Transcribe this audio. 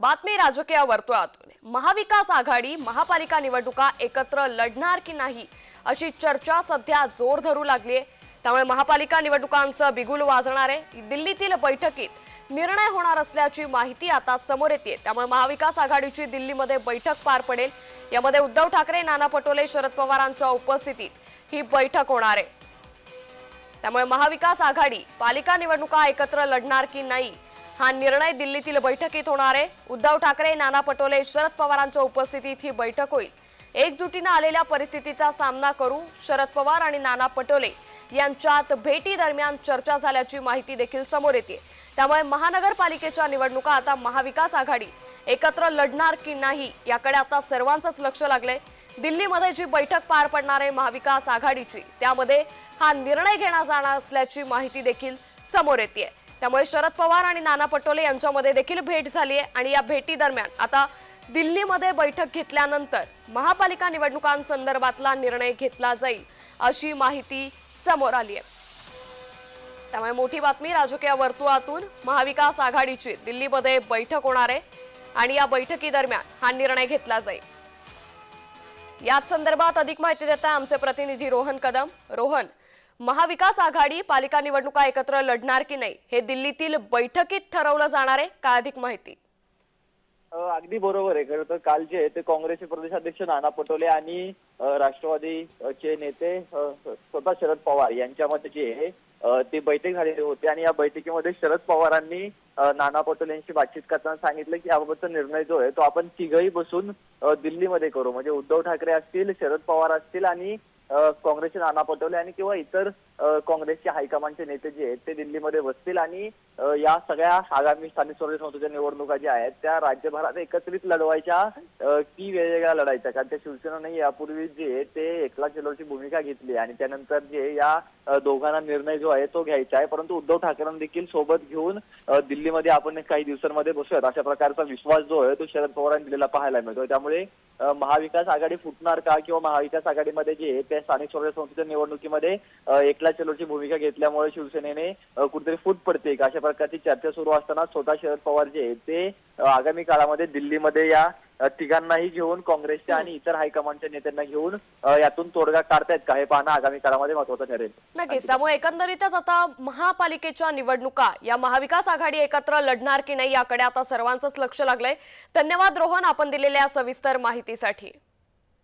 बातमी राजकीय वर्तुळातून. महाविकास आघाडी महापालिका निवडणुका एकत्र लढणार की नाही अशी चर्चा सध्या जोर धरू लागली आहे त्यामुळे महापालिका निवडणुकांचं बिगुल वाजणार आहे. दिल्लीतील बैठकीत निर्णय होणार असल्याची माहिती आता समोर येते त्यामुळे महाविकास आघाडीची दिल्लीमध्ये बैठक पार पडेल. यामध्ये उद्धव ठाकरे नाना पटोले शरद पवारांच्या उपस्थितीत ही बैठक होणार आहे. त्यामुळे महाविकास आघाडी पालिका निवडणुका एकत्र लढणार की नाही हा निर्णय दिल्लीतील बैठकीत होणार आहे. उद्धव ठाकरे नाना पटोले शरद पवारांच्या उपस्थितीत ही बैठक होईल. एकजुटीनं आलेल्या परिस्थितीचा सामना करू शरद पवार आणि नाना पटोले यांच्यात भेटी दरम्यान चर्चा झाल्याची माहिती देखील समोर येते. त्यामुळे महानगरपालिकेच्या निवडणुका आता महाविकास आघाडी एकत्र लढणार की नाही याकडे आता सर्वांचंच लक्ष लागलंय. दिल्लीमध्ये जी बैठक पार पडणार आहे महाविकास आघाडीची त्यामध्ये हा निर्णय घेण्यात जाणार असल्याची माहिती देखील समोर येते त्यामुळे शरद पवार आणि नाना पटोले यांच्यामध्ये देखील भेट झाली आहे आणि या भेटी दरम्यान आता दिल्लीमध्ये बैठक घेतल्यानंतर महापालिका निवडणुकांसंदर्भातला निर्णय घेतला जाईल अशी माहिती समोर आली आहे त्यामुळे मोठी बातमी राजकीय वर्तुळातून महाविकास आघाडीची दिल्लीमध्ये बैठक होणार आहे आणि या बैठकीदरम्यान हा निर्णय घेतला जाईल. याच संदर्भात अधिक माहिती देत आहे आमचे प्रतिनिधी रोहन कदम. रोहन महाविकास आघाडी पालिका निवडणुका एकत्र लढणार की नाही हे दिल्लीतील बैठकीत ठरवलं जाणार आहे. का अधिक माहिती? अगदी बरोबर आहे. खरं तर काल जे आहे ते काँग्रेसचे प्रदेशाध्यक्ष नाना पटोले आणि राष्ट्रवादीचे नेते स्वतः शरद पवार यांच्यामध्ये जे आहे ती बैठक झालेली होती आणि या बैठकीमध्ये शरद पवारांनी नाना पटोले यांची बातचीत करताना सांगितलं की याबाबतचा निर्णय जो आहे तो आपण तिघही बसून दिल्लीमध्ये करू. म्हणजे उद्धव ठाकरे असतील शरद पवार असतील आणि काँग्रेसचे नाना पटोले आणि किंवा इतर काँग्रेसचे हायकमांडचे नेते जे आहेत ते दिल्लीमध्ये बसतील आणि या सगळ्या आगामी स्थानिक स्वराज्य संस्थेच्या निवडणुका ज्या आहेत त्या राज्यभरात एकत्रित लढवायच्या की वेगवेगळ्या लढायच्या? कारण त्या शिवसेनेने यापूर्वी जे ते एकला किलोची भूमिका घेतली आणि त्यानंतर जे या दोघांना निर्णय जो आहे तो घ्यायचा आहे. परंतु उद्धव ठाकरेंना देखील सोबत घेऊन दिल्लीमध्ये आपण काही दिवसांमध्ये बसूयात. अशा प्रकारचा विश्वास जो आहे तो शरद पवारांनी दिलेला पाहायला मिळतो त्यामुळे महाविकास आघाडी फुटणार का? किंवा महाविकास आघाडीमध्ये जे आहे त्या स्थानिक स्वराज्य संस्थेच्या निवडणुकीमध्ये एकला एकला चलोची भूमिका घेतल्यामुळे शिवसेनेने कुठेतरी फूट पडते. का अशा प्रकारची चर्चा सुरू असताना स्वतः शरद पवार जे आहेत ते आगामी काळामध्ये दिल्लीमध्ये या तिघांनाही घेऊन काँग्रेसच्या आणि इतर हायकमांडच्या नेत्यांना घेऊन यातून तोडगा काढतायत का हे पाहणं आगामी काळामध्ये महत्वाचं ठरेल. नक्कीच. त्यामुळे एकंदरीतच आता महापालिकेच्या निवडणुका या महाविकास आघाडी एकत्र लढणार की नाही याकडे आता सर्वांचंच लक्ष लागलंय. धन्यवाद रोहन आपण दिलेल्या सविस्तर माहितीसाठी.